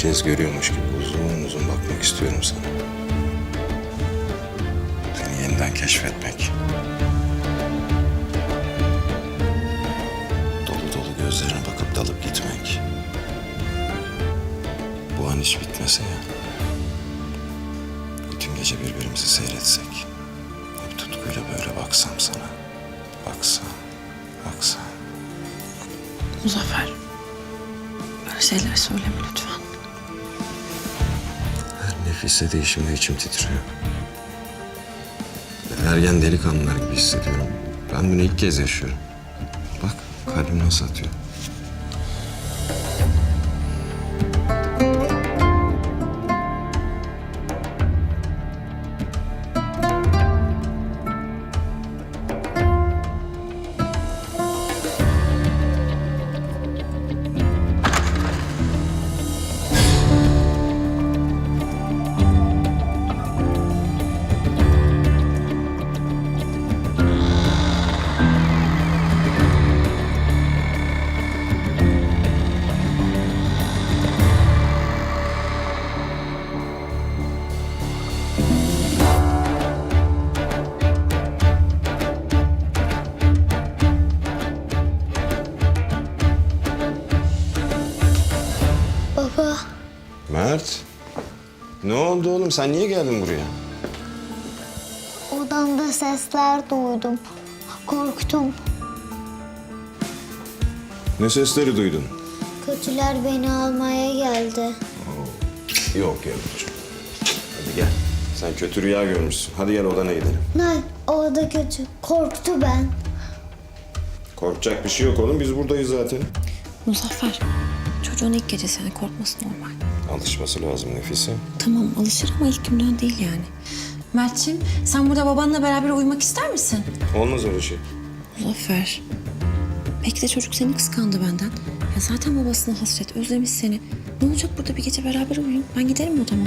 kez görüyormuş gibi uzun uzun bakmak istiyorum sana. Seni yeniden keşfetmek. Dolu dolu gözlerine bakıp dalıp gitmek. Bu an hiç bitmese ya. Bütün gece birbirimizi seyretsek. Hep tutkuyla böyle baksam sana. Baksam, baksam. Muzaffer. Böyle şeyler söyleme lütfen. Nefise değişimde içim titriyor. Ergen delikanlılar gibi hissediyorum. Ben bunu ilk kez yaşıyorum. Bak kalbim nasıl atıyor. Ne oldu oğlum? Sen niye geldin buraya? odamda sesler duydum. Korktum. Ne sesleri duydun? Kötüler beni almaya geldi. Yok yavrucuğum. Hadi gel. Sen kötü rüya görmüşsün. Hadi gel odana gidelim. Nay, orada kötü. Korktu ben. Korkacak bir şey yok oğlum. Biz buradayız zaten. Muzaffer. Çocuğun ilk gecesi yani korkması normal. Alışması lazım Nefise. Tamam alışır ama ilk günden değil yani. Mert'ciğim sen burada babanla beraber uyumak ister misin? Olmaz öyle şey. Muzaffer. Belki de çocuk seni kıskandı benden. Ya zaten babasına hasret, özlemiş seni. Ne olacak burada bir gece beraber uyuyun. Ben giderim odama.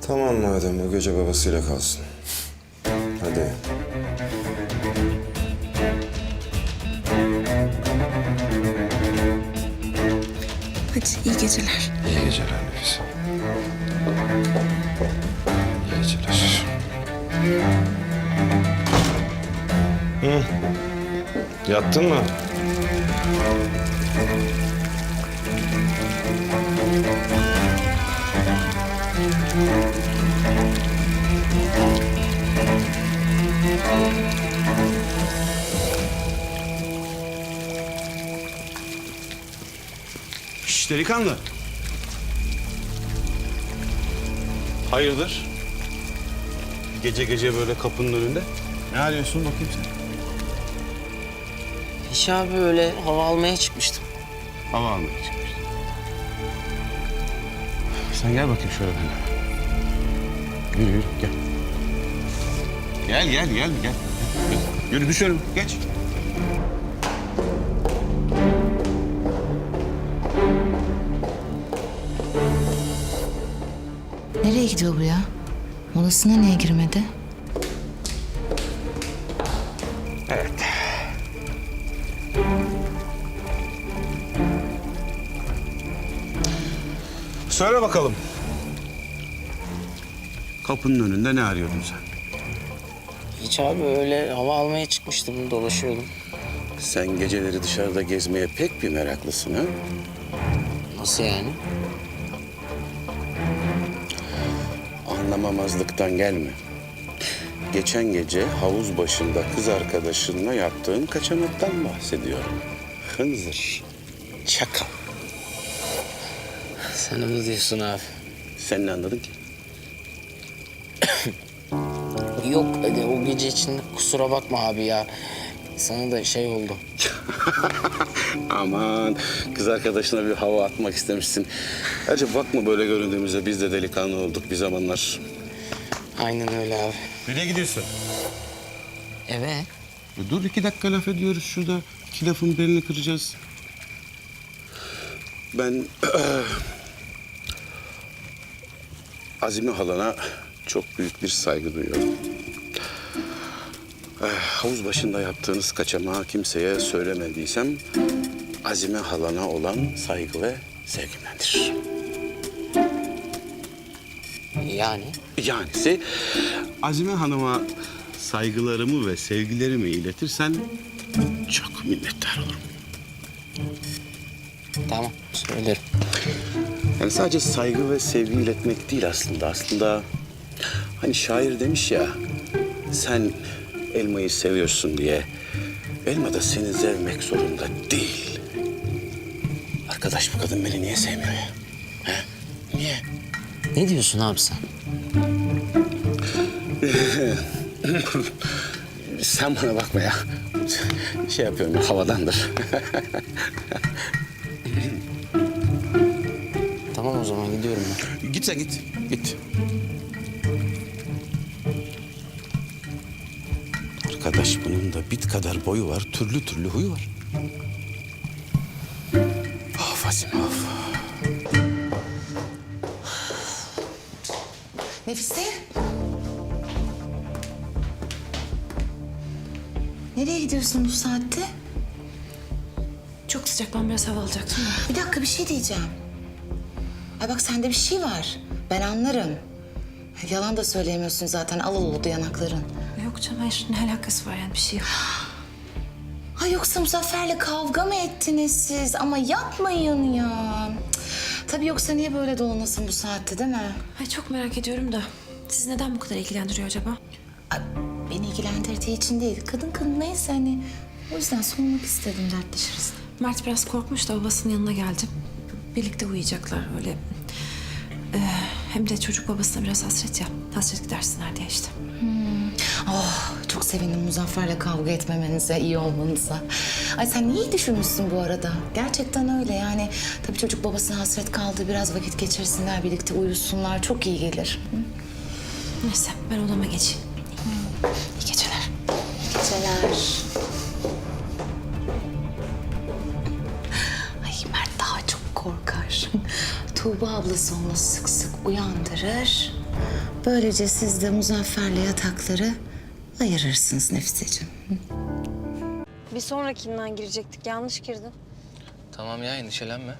Tamam madem o gece babasıyla kalsın. Hadi. Hadi iyi geceler. İyi geceler Nefise. İyi geceler. Hı. Yattın mı? Delikanlı. Hayırdır? Gece gece böyle kapının önünde. Ne arıyorsun bakayım sen? Hiç abi öyle hava almaya çıkmıştım. Hava almaya çıkmıştım. Sen gel bakayım şöyle benimle. Yürü yürü gel. Gel gel gel gel. gel. Yürü düş önüme geç. Gidiyor bu ya? Molasına niye girmedi? Söyle bakalım. Kapının önünde ne arıyordun sen? Hiç abi öyle hava almaya çıkmıştım, dolaşıyordum. Sen geceleri dışarıda gezmeye pek bir meraklısın ha? Nasıl yani? Anlamamazlıktan gelme. Geçen gece havuz başında kız arkadaşınla yaptığın kaçamaktan bahsediyorum. Hınzır, çakal. Sen onu diyorsun abi. Sen ne anladın ki? Yok o gece için kusura bakma abi ya. Sana da şey oldu. Aman kız arkadaşına bir hava atmak istemişsin. Acaba bakma böyle göründüğümüzde biz de delikanlı olduk bir zamanlar. Aynen öyle abi. Nereye gidiyorsun? Eve. Ya dur iki dakika laf ediyoruz şurada. İki lafın belini kıracağız. Ben Azime halana çok büyük bir saygı duyuyorum. Eh, havuz başında yaptığınız kaçamağı kimseye söylemediysem... Azime halana olan saygı ve sevgimdendir. Yani Yanisi Azime Hanım'a saygılarımı ve sevgilerimi iletirsen çok minnettar olurum. tamam söylerim. Yani sadece saygı ve sevgi iletmek değil aslında. Aslında hani şair demiş ya, sen elmayı seviyorsun diye elma da seni sevmek zorunda değil. Arkadaş bu kadın beni niye sevmiyor ya? He? Niye? Ne diyorsun abi sen? Sen bana bakma ya. Şey yapıyorum ya, havadandır. Tamam o zaman gidiyorum ben. git sen git, git. Arkadaş bunun da bit kadar boyu var, türlü türlü huyu var. Of Azime of. Nefise? Nereye gidiyorsun bu saatte? Çok sıcak ben biraz hava alacaktım. Bir dakika bir şey diyeceğim. Ay bak sende bir şey var. Ben anlarım. Yalan da söyleyemiyorsun zaten. Al oldu yanakların. Yok canım hayır ne alakası var yani bir şey yok. Ha yoksa Muzaffer'le kavga mı ettiniz siz? Ama yapmayın ya. Cık. Tabii yoksa niye böyle dolanasın bu saatte değil mi? Ay çok merak ediyorum da siz neden bu kadar ilgilendiriyor acaba? Ay, beni ilgilendirdiği için değil. Kadın kadın neyse hani. O yüzden sormak istedim dertleşiriz. Mert biraz korkmuş da babasının yanına geldi. Birlikte uyuyacaklar öyle. Ee, hem de çocuk babasına biraz hasret ya. Hasret gidersinler diye işte. Oh çok sevindim Muzaffer'le kavga etmemenize, iyi olmanıza. Ay sen iyi düşünmüşsün bu arada. Gerçekten öyle yani. Tabii çocuk babasına hasret kaldı. Biraz vakit geçirsinler, birlikte uyusunlar. Çok iyi gelir. Hı? Neyse ben odama geçeyim. İyi geceler. Geceler. Ay Mert daha çok korkar. Tuğba ablası onu sık sık uyandırır. Böylece siz de Muzaffer'le yatakları ayırırsınız Nefiseciğim. Bir sonrakinden girecektik. Yanlış girdin. Tamam ya endişelenme.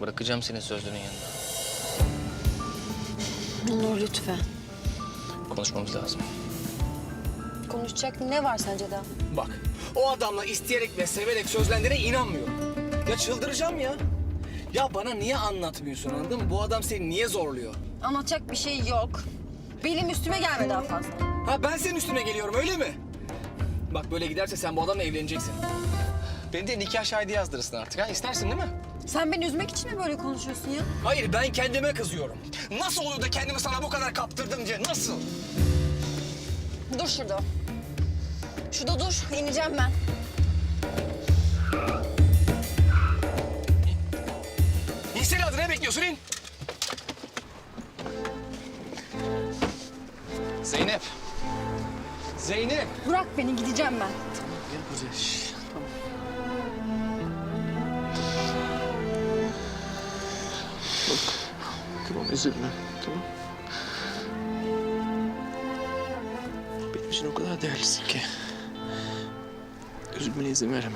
Bırakacağım seni sözlerin yanında. Onur lütfen. Konuşmamız lazım. Konuşacak ne var sence daha? Bak, o adamla isteyerek ve severek sözlendiğine inanmıyorum. Ya çıldıracağım ya. Ya bana niye anlatmıyorsun anladın mı? Bu adam seni niye zorluyor? Anlatacak bir şey yok. Benim üstüme gelme daha fazla. Ha ben senin üstüne geliyorum öyle mi? Bak böyle giderse sen bu adamla evleneceksin. Beni de nikah şahidi yazdırırsın artık ha. İstersin değil mi? Sen beni üzmek için mi böyle konuşuyorsun ya? Hayır ben kendime kızıyorum. Nasıl oluyor da kendimi sana bu kadar kaptırdım diye nasıl? Dur şurada. Şurada dur. ineceğim ben. İnsene hadi ne bekliyorsun in. Zeynep. Zeynep. Bırak beni gideceğim ben. Gel buraya. Şş, Tamam. Bak, Tamam üzülme. Tamam. Benim için o kadar değerlisin ki. Üzülmene izin veremem.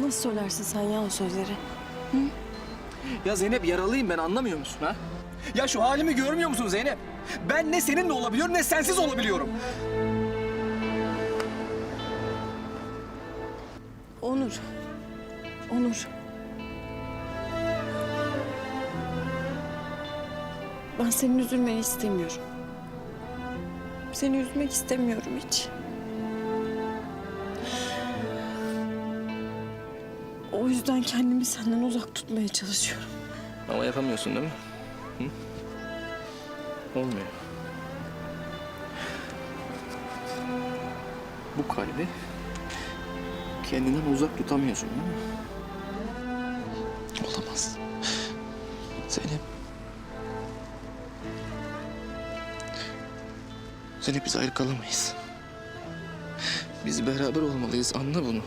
Nasıl söylersin sen ya o sözleri? Ya Zeynep yaralıyım ben anlamıyor musun ha? Ya şu halimi görmüyor musun Zeynep? Ben ne seninle olabiliyorum ne sensiz olabiliyorum. Onur. Onur. Ben senin üzülmeni istemiyorum. Seni üzmek istemiyorum hiç. O yüzden kendimi senden uzak tutmaya çalışıyorum. Ama yapamıyorsun değil mi? Hı? Olmuyor. Bu kalbi kendinden uzak tutamıyorsun değil mi? Olamaz. Zeynep. Zeynep biz ayrı kalamayız. Biz beraber olmalıyız anla bunu.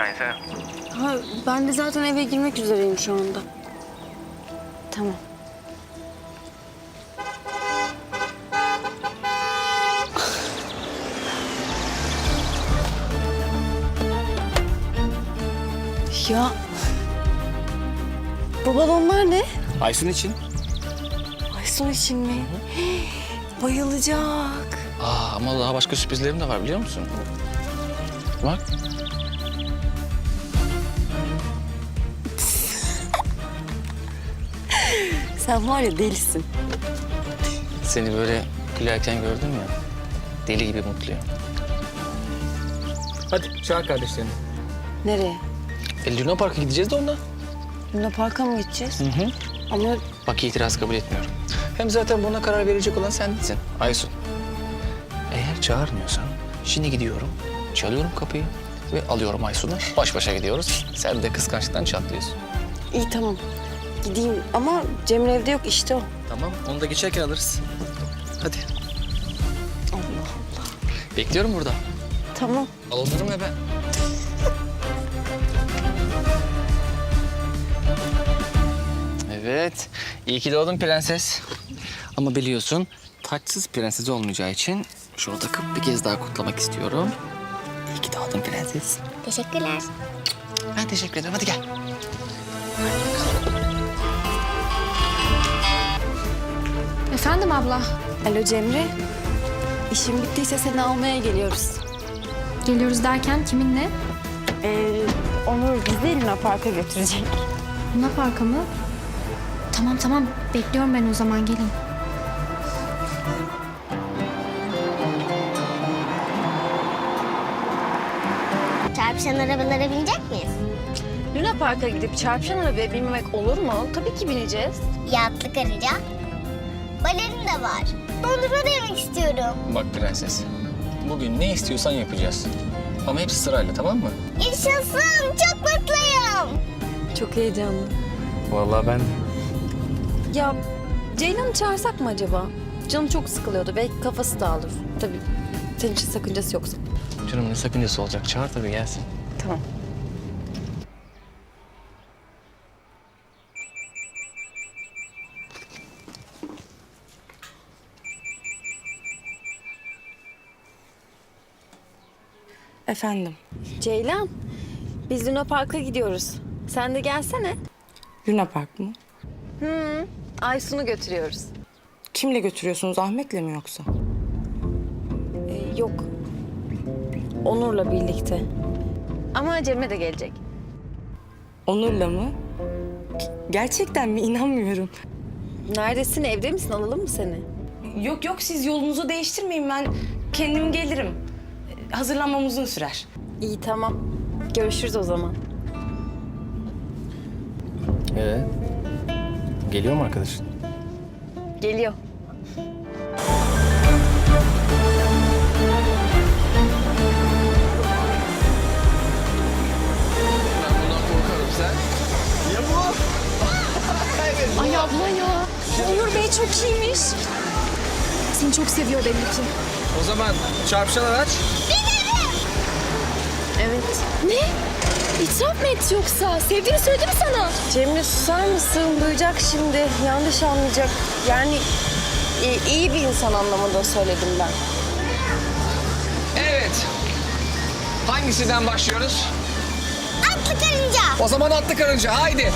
Aşağı insene. Ha, ben de zaten eve girmek üzereyim şu anda. Tamam. Ya bu balonlar ne? Aysun için. Aysun için mi? Bayılacak. Aa, ama daha başka sürprizlerim de var biliyor musun? Bak. Sen var ya delisin. Seni böyle gülerken gördüm ya. Deli gibi mutluyum. Hadi çağır kardeşlerini. Nereye? E, Luna Park'a gideceğiz de onunla. Luna Park'a mı gideceğiz? Hı hı. Ama Bak itiraz kabul etmiyorum. Hem zaten buna karar verecek olan sensin Aysun. Eğer çağırmıyorsan şimdi gidiyorum, çalıyorum kapıyı ve alıyorum Aysun'u. Baş başa gidiyoruz. Sen de kıskançlıktan çatlıyorsun. iyi tamam. Gideyim ama Cemre evde yok işte o. Tamam, onu da geçerken alırız. Hadi. Allah Allah. Bekliyorum burada. Tamam. Alınırım ve ben. Evet. iyi ki doğdun prenses. Ama biliyorsun taçsız prenses olmayacağı için şunu takıp bir kez daha kutlamak istiyorum. İyi ki doğdun prenses. Teşekkürler. Ben teşekkür ederim. Hadi gel. Efendim abla. Alo Cemre. İşim bittiyse seni almaya geliyoruz. Geliyoruz derken kiminle? Ee, Onur bizi Luna Park'a götürecek. Luna Park'a mı? Tamam tamam. Bekliyorum ben o zaman gelin. Çarpışan arabalara binecek miyiz? Luna Park'a gidip çarpışan arabaya binmemek olur mu? Tabii ki bineceğiz. Yatlı karınca. Var. Dondurma da yemek istiyorum. Bak prenses. Bugün ne istiyorsan yapacağız. Ama hepsi sırayla tamam mı? Yaşasın. Çok mutluyum. Çok heyecanlı. Vallahi ben de. Ya Ceylan'ı çağırsak mı acaba? Canım çok sıkılıyordu. Belki kafası dağılır. Tabii senin için sakıncası yoksa. Canım ne sakıncası olacak? Çağır tabii gelsin. Tamam. Efendim, Ceylan, biz Luna Park'a gidiyoruz. Sen de gelsene. Luna Park mı? Hı, Aysun'u götürüyoruz. Kimle götürüyorsunuz, Ahmet'le mi yoksa? Ee, yok. Onur'la birlikte. Ama Cemre de gelecek. Onur'la mı? Gerçekten mi? İnanmıyorum. Neredesin? Evde misin? Alalım mı seni? Yok yok, siz yolunuzu değiştirmeyin. Ben kendim gelirim. Hazırlanmam uzun sürer. İyi tamam. Görüşürüz o zaman. Ee, geliyor mu arkadaşın? Geliyor. Ben bundan korkarım sen. Ay abla ya. Onur Bey çok iyiymiş. Seni çok seviyor belli ki. O zaman çarpışan araç. Evet. Ne? İtiraf mı etti yoksa? Sevdiğini söyledi mi sana? Cemre susar mısın? Duyacak şimdi. Yanlış anlayacak. Yani i- iyi bir insan anlamında söyledim ben. Evet. Hangisinden başlıyoruz? Atlı karınca. O zaman atlı karınca haydi.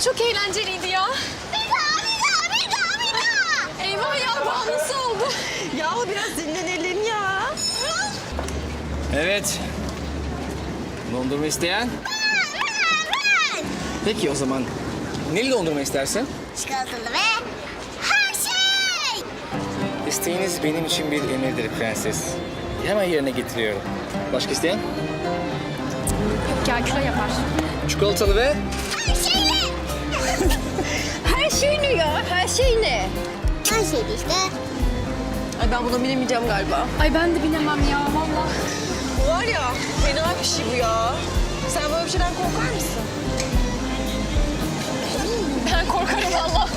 Vallahi çok eğlenceliydi ya. Bir daha, bir daha, bir daha, bir daha. Eyvah ya bağımlısı oldu. Yahu biraz dinlenelim ya. Evet. Dondurma isteyen? Peki o zaman neli dondurma istersin? Çikolatalı ve her şey. İsteğiniz benim için bir emirdir prenses. Hemen yerine getiriyorum. Başka isteyen? Yok ya kilo yapar. Çikolatalı ve Her şeyle. Her şey ne ya? Her şey ne? Her şeydi işte. Ay ben buna binemeyeceğim galiba. Ay ben de binemem ya vallahi. Var ya fena bir şey bu ya. Sen böyle bir şeyden korkar mısın? Ben korkarım valla.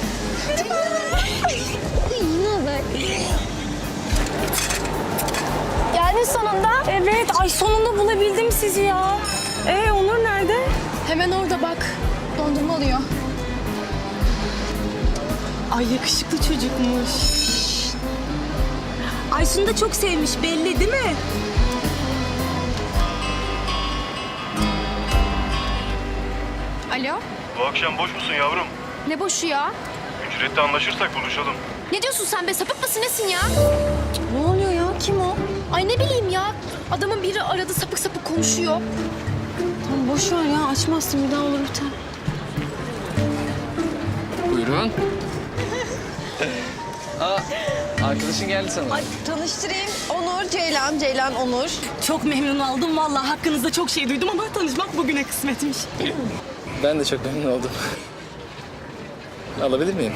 Geldin sonunda. Evet ay sonunda bulabildim sizi ya. Ee Onur nerede? Hemen orada bak. Dondurma alıyor. Ay yakışıklı çocukmuş. Aysun da çok sevmiş belli değil mi? Alo? Bu akşam boş musun yavrum? Ne boşu ya? Ücrette anlaşırsak buluşalım. Ne diyorsun sen be? Sapık mısın nesin ya? Ne oluyor ya? Kim o? Ay ne bileyim ya. Adamın biri aradı sapık sapık konuşuyor. Tamam boş ver ya açmazsın bir daha olur biter. buyurun. Aa, arkadaşın geldi sana. Tanıştırayım. Onur, Ceylan, Ceylan, Onur. Çok memnun oldum. Vallahi hakkınızda çok şey duydum ama tanışmak bugüne kısmetmiş. Ben de çok memnun oldum. Alabilir miyim?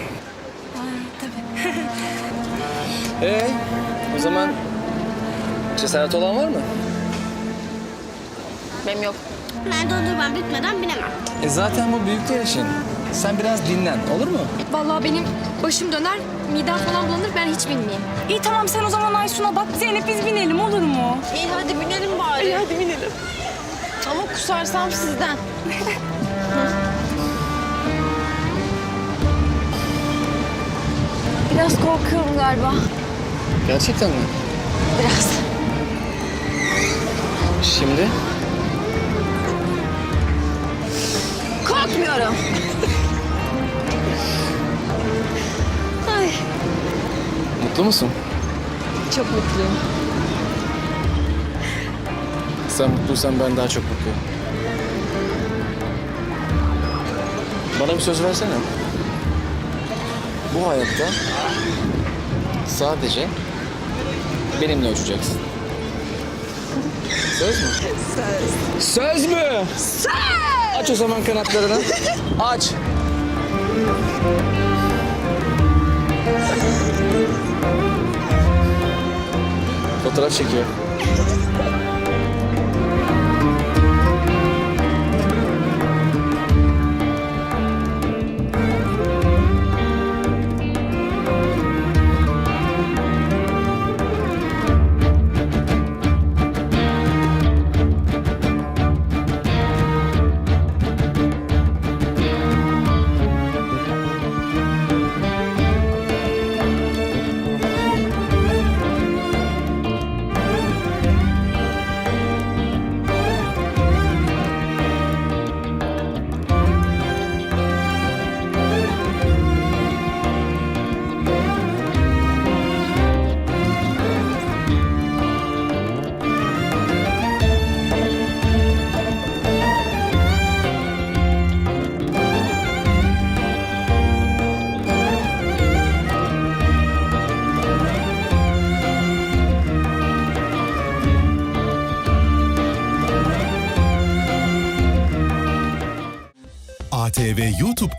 tabii. Ee, o zaman cesaret olan var mı? Benim yok. Ben dondurmam bitmeden binemem. E zaten bu büyük yarışın. Sen biraz dinlen, olur mu? Vallahi benim başım döner, midem falan bulanır. Ben hiç bilmeyeyim. İyi tamam sen o zaman Aysun'a bak Zeynep biz binelim olur mu? İyi hadi binelim bari. İyi hadi binelim. Ama kusarsam sizden. Biraz korkuyorum galiba. Gerçekten mi? Biraz. Şimdi? Korkmuyorum. Mutlu musun? çok mutluyum. Sen mutluysan ben daha çok mutluyum. Bana bir söz versene. Bu hayatta sadece benimle uçacaksın. Söz mü? Söz. Söz mü? Söz. Aç o zaman kanatlarını. Aç. Eu trouxe aqui.